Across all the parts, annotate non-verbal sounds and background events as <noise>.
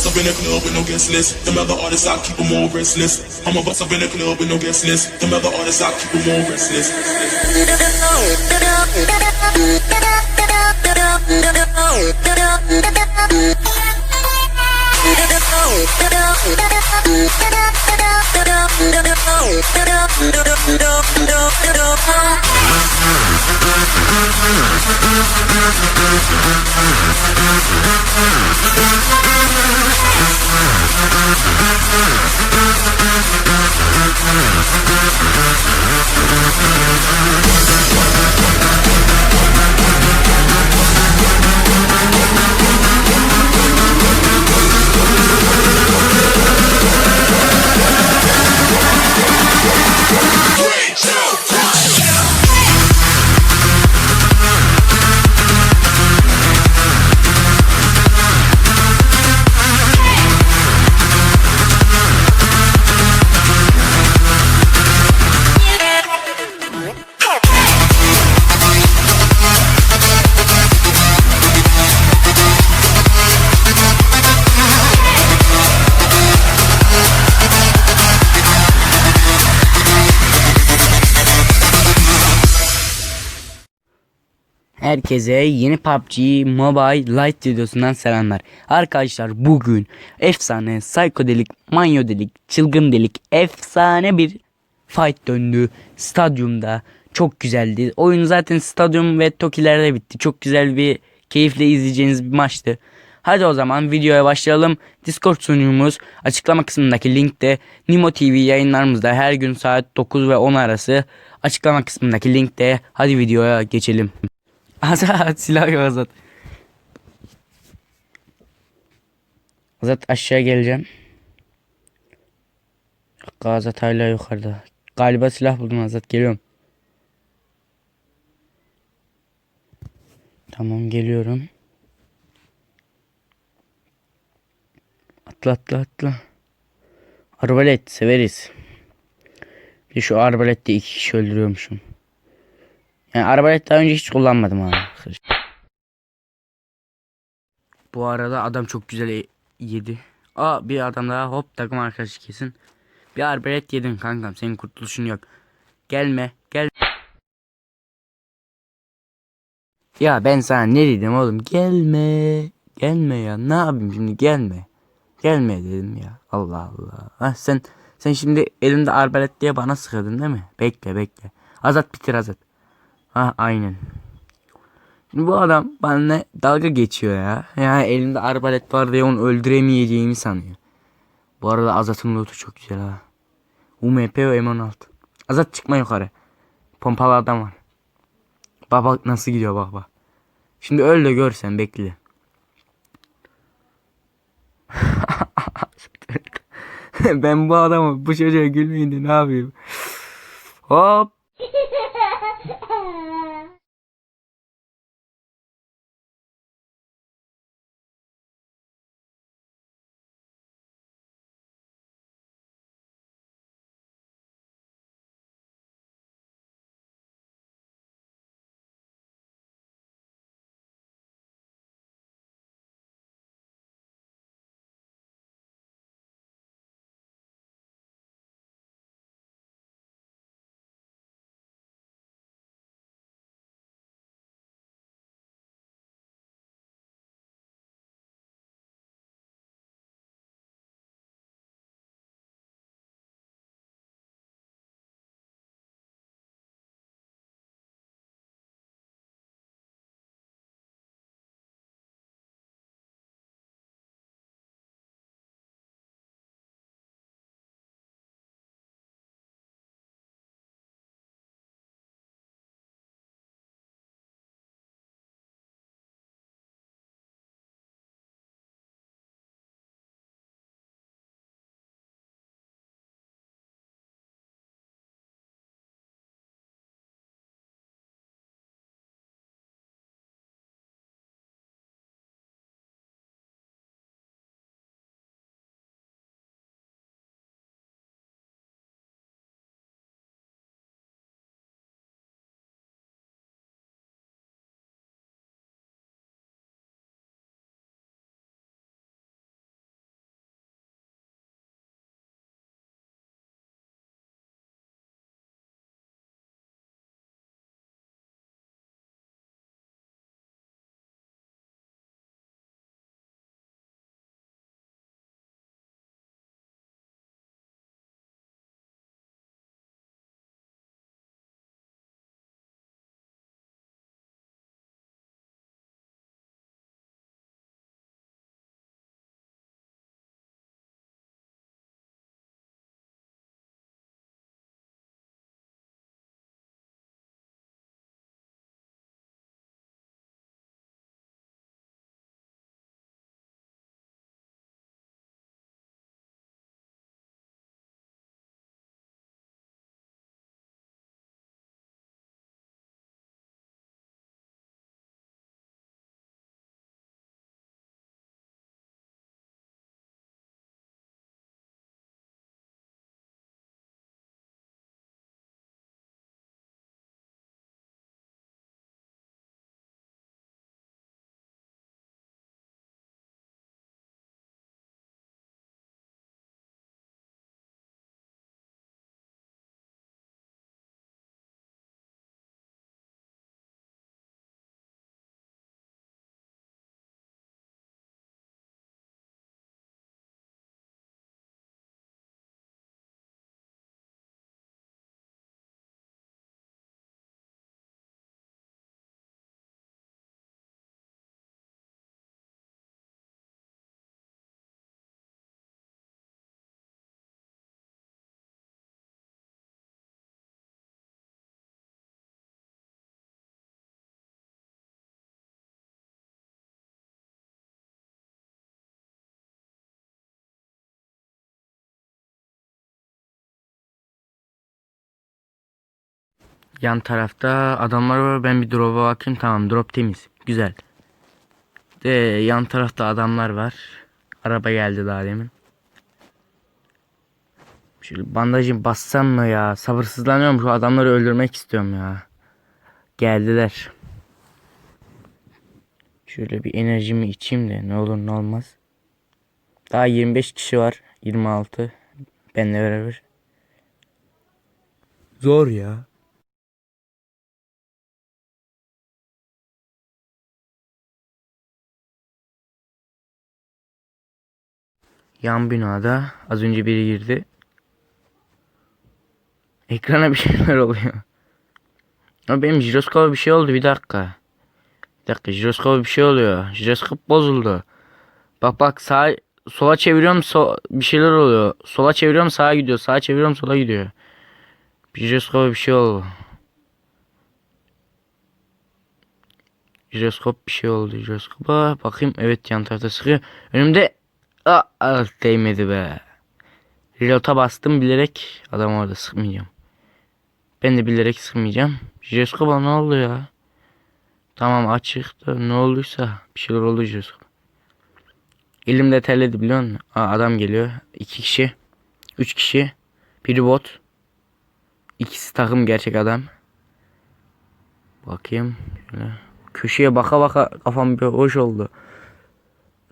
bust up in the club with no guest list. Them other artists, I keep them all restless. I'ma bust up in the club with no guest list. Them other artists, I keep them all restless. <laughs> Yeah. Herkese yeni PUBG Mobile Lite videosundan selamlar. Arkadaşlar bugün efsane, psikodelik, manyodelik, çılgın delik, efsane bir fight döndü stadyumda. Çok güzeldi. Oyun zaten stadyum ve Tokilerde bitti. Çok güzel bir keyifle izleyeceğiniz bir maçtı. Hadi o zaman videoya başlayalım. Discord sunucumuz açıklama kısmındaki linkte Nimo TV yayınlarımızda her gün saat 9 ve 10 arası açıklama kısmındaki linkte hadi videoya geçelim. Azat silah yok Azat. Azat aşağı geleceğim. Azat hala yukarıda. Galiba silah buldum Azat geliyorum. Tamam geliyorum. Atla atla atla. Arbalet severiz. Bir şu arbalette iki kişi öldürüyormuşum. Yani arbalet daha önce hiç kullanmadım abi. Bu arada adam çok güzel e- yedi. Aa bir adam daha hop takım arkadaşı kesin. Bir arbalet yedin kankam senin kurtuluşun yok. Gelme gel. Ya ben sana ne dedim oğlum gelme. Gelme ya ne yapayım şimdi gelme. Gelme dedim ya. Allah Allah. Ha sen sen şimdi elinde arbalet diye bana sıkıyordun değil mi? Bekle bekle. Azat bitir Azat. Ha aynen. Bu adam benimle dalga geçiyor ya. Yani elinde arbalet var diye onu öldüremeyeceğimi sanıyor. Bu arada Azat'ın lootu çok güzel ha. UMP ve M16. Azat çıkma yukarı. Pompalı adam var. Bak bak nasıl gidiyor bak bak. Şimdi öl de görsen bekle. <laughs> ben bu adamı bu çocuğa gülmeyince ne yapayım? Hop Yan tarafta adamlar var. Ben bir drop'a bakayım. Tamam drop temiz. Güzel. De yan tarafta adamlar var. Araba geldi daha demin. Şöyle bandajı bassam mı ya? Sabırsızlanıyorum şu adamları öldürmek istiyorum ya. Geldiler. Şöyle bir enerjimi içeyim de ne olur ne olmaz. Daha 25 kişi var. 26. Benle beraber. Zor ya. Yan binada az önce biri girdi. Ekrana bir şeyler oluyor. Ama benim jiroskopa bir şey oldu bir dakika. Bir dakika jiroskopa bir şey oluyor. Jiroskop bozuldu. Bak bak sağ sola çeviriyorum so bir şeyler oluyor. Sola çeviriyorum sağa gidiyor. Sağa çeviriyorum sola gidiyor. Jiroskopa bir şey oldu. Jiroskop bir şey oldu. Jiroskopa bakayım. Evet yan tarafta sıkıyor. Önümde Aa, ah, değmedi be. Reload'a bastım bilerek adam orada sıkmayacağım. Ben de bilerek sıkmayacağım. Jiroskopa ne oldu ya? Tamam açık da ne olduysa bir şeyler oldu jiroskop. Elimde terledi biliyor musun? Aa, adam geliyor. İki kişi. Üç kişi. Biri bot. İkisi takım gerçek adam. Bakayım. Şöyle. Köşeye baka baka kafam bir hoş oldu.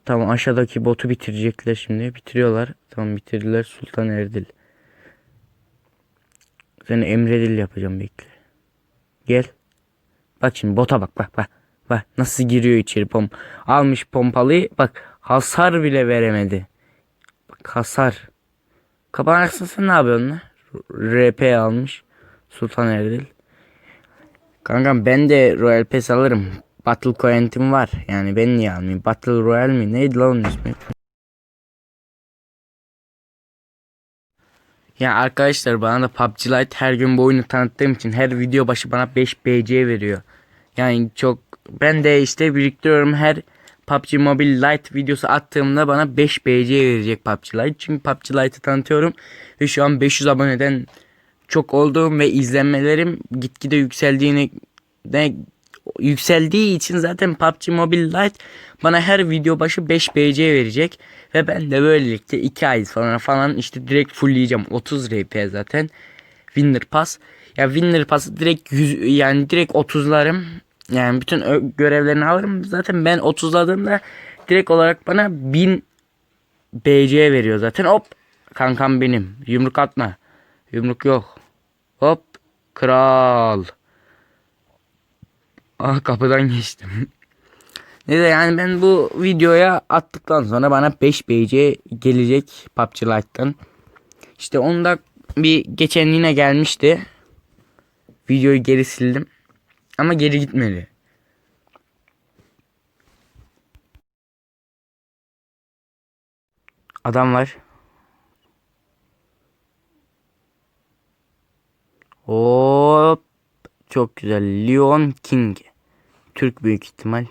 Tamam aşağıdaki botu bitirecekler şimdi. Bitiriyorlar. Tamam bitirdiler. Sultan Erdil. Seni Emredil yapacağım bekle. Gel. Bak şimdi bota bak bak bak. Bak nasıl giriyor içeri pom. Almış pompalıyı bak hasar bile veremedi. Bak hasar. Kapanaksın sen ne yapıyorsun lan? RP almış. Sultan Erdil. Kankam ben de Royal Pass alırım. Battle Coent'im var. Yani ben niye almayayım? Battle Royale mi? Neydi lan onun ismi? Ya arkadaşlar bana da PUBG Lite her gün bu oyunu tanıttığım için her video başı bana 5 BC veriyor. Yani çok ben de işte biriktiriyorum her PUBG Mobile Lite videosu attığımda bana 5 BC verecek PUBG Lite. Çünkü PUBG Lite'ı tanıtıyorum ve şu an 500 aboneden çok olduğum ve izlenmelerim gitgide yükseldiğini de yükseldiği için zaten PUBG Mobile Lite bana her video başı 5 BC verecek. Ve ben de böylelikle 2 ay sonra falan işte direkt fullleyeceğim. 30 RP zaten. Winner Pass. Ya Winner Pass'ı direkt 100 yani direkt 30'larım. Yani bütün görevlerini alırım. Zaten ben 30'ladığımda direkt olarak bana 1000 BC veriyor zaten. Hop kankam benim. Yumruk atma. Yumruk yok. Hop kral. Ah kapıdan geçtim. <laughs> Neyse yani ben bu videoya attıktan sonra bana 5 BC gelecek PUBG Lite'tan. İşte onda bir geçen yine gelmişti. Videoyu geri sildim. Ama geri gitmedi. Adam var. Hop. Çok güzel. Leon King. Türk büyük ihtimal.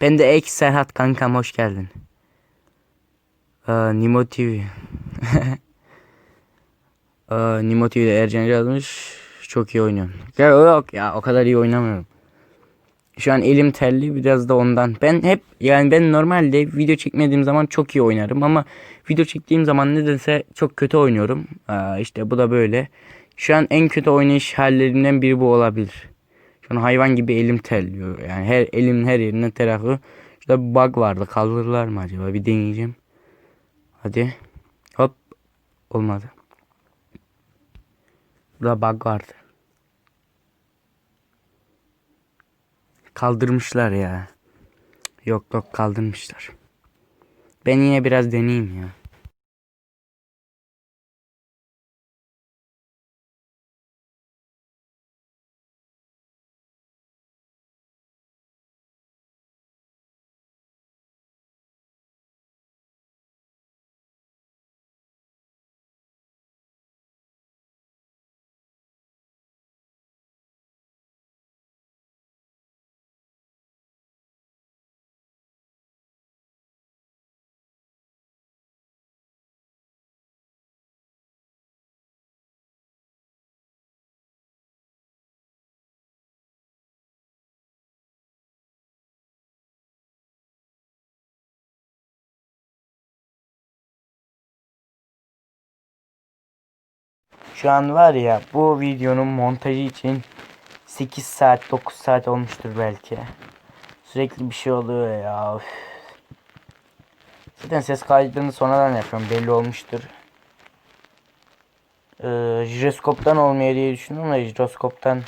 Ben de Ek Serhat kankam hoş geldin. Aa, Nimo TV. Aa, <laughs> Nimo TV'de Ercan yazmış. Çok iyi oynuyorsun. Ya yok ya o kadar iyi oynamıyorum. Şu an elim terli biraz da ondan. Ben hep yani ben normalde video çekmediğim zaman çok iyi oynarım ama video çektiğim zaman nedense çok kötü oynuyorum. Aa, işte bu da böyle. Şu an en kötü oynayış hallerinden biri bu olabilir. Şu an hayvan gibi elim terliyor. Yani her elimin her yerinden ter akıyor. Şurada bir bug vardı. Kaldırırlar mı acaba? Bir deneyeceğim. Hadi. Hop. Olmadı. Burada bug vardı. Kaldırmışlar ya. Yok yok kaldırmışlar. Ben yine biraz deneyeyim ya. Şu an var ya bu videonun montajı için 8 saat 9 saat olmuştur belki. Sürekli bir şey oluyor ya. üf. Zaten ses kaydını sonradan yapıyorum belli olmuştur. Ee, jiroskoptan olmuyor diye düşündüm ama jiroskoptan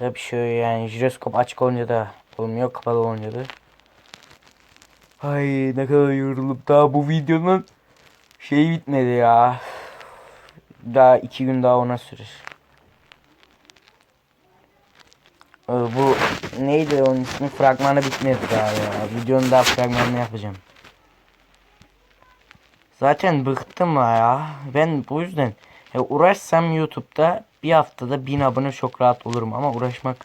da bir şey yani jiroskop açık olunca da olmuyor kapalı olunca da. Ay ne kadar yorulup daha bu videonun şeyi bitmedi ya. Daha iki gün daha ona sürer. Ee, bu neydi onun ismi fragmanı bitmedi daha ya. Videonun daha fragmanını yapacağım. Zaten bıktım ya. Ben bu yüzden ya uğraşsam YouTube'da bir haftada bin abone çok rahat olurum ama uğraşmak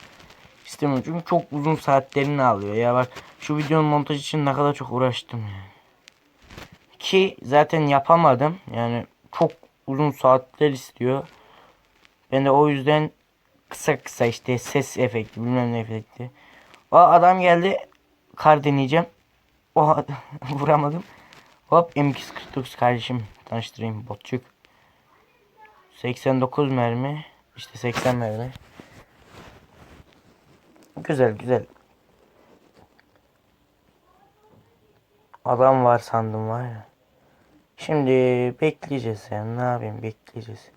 istemiyorum çünkü çok uzun saatlerini alıyor ya bak şu videonun montajı için ne kadar çok uğraştım ya. Ki zaten yapamadım yani çok uzun saatler istiyor. Ben de o yüzden kısa kısa işte ses efekti bilmem ne efekti. O adam geldi kar deneyeceğim. O <laughs> vuramadım. Hop M249 kardeşim tanıştırayım botçuk. 89 mermi. işte 80 mermi. Güzel güzel. Adam var sandım var ya. Şimdi bekleyeceğiz yani ne yapayım bekleyeceğiz.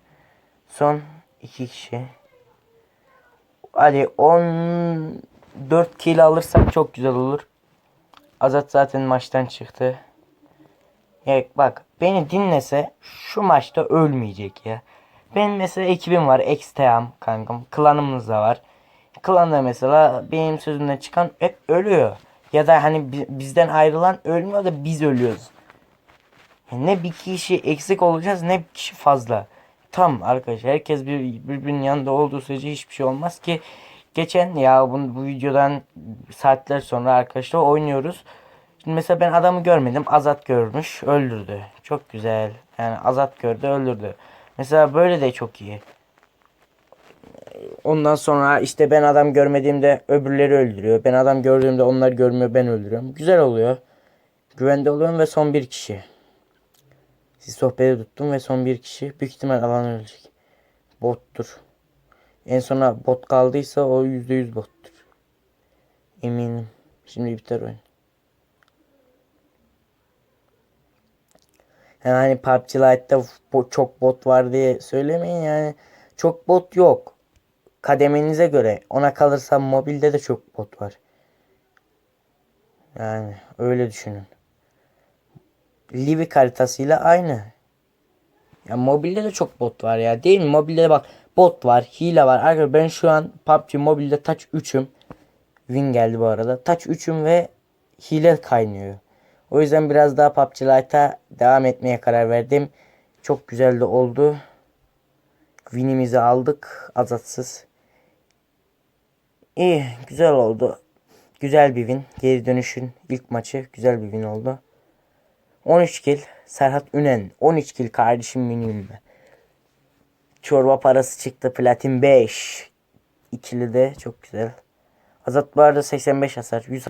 Son iki kişi. Hadi 14 kill alırsak çok güzel olur. Azat zaten maçtan çıktı. Ya bak beni dinlese şu maçta ölmeyecek ya. Benim mesela ekibim var. Exteam kankam. Klanımız da var. Klanda mesela benim sözümden çıkan hep ölüyor. Ya da hani bi- bizden ayrılan ölmüyor da biz ölüyoruz. Ne bir kişi eksik olacağız ne bir kişi fazla. Tam arkadaşlar herkes bir, birbirinin yanında olduğu sürece hiçbir şey olmaz ki. Geçen ya bu, bu videodan saatler sonra arkadaşlar oynuyoruz. Şimdi mesela ben adamı görmedim. Azat görmüş, öldürdü. Çok güzel. Yani Azat gördü, öldürdü. Mesela böyle de çok iyi. Ondan sonra işte ben adam görmediğimde öbürleri öldürüyor. Ben adam gördüğümde onlar görmüyor, ben öldürüyorum. Güzel oluyor. Güvende oluyorum ve son bir kişi. Siz sohbeti tuttum ve son bir kişi. Büyük ihtimal alan ölecek. Bottur. En sona bot kaldıysa o yüzde yüz bottur. Eminim. Şimdi biter oyun. Yani hani PUBG Lite'da çok bot var diye söylemeyin yani. Çok bot yok. Kademenize göre. Ona kalırsa mobilde de çok bot var. Yani öyle düşünün. Livik haritasıyla aynı. Ya mobilde de çok bot var ya. Değil mi? Mobilde de bak bot var, hile var. Arkadaşlar ben şu an PUBG mobilde touch 3'üm. Win geldi bu arada. Touch 3'üm ve hile kaynıyor. O yüzden biraz daha PUBG Lite'a devam etmeye karar verdim. Çok güzel de oldu. Win'imizi aldık azatsız. İyi, güzel oldu. Güzel bir win. Geri dönüşün ilk maçı güzel bir win oldu. 13 kill. Serhat Ünen 13 kill kardeşim benim. Çorba parası çıktı. Platin 5. İkili de çok güzel. Azat bu arada 85 hasar. 100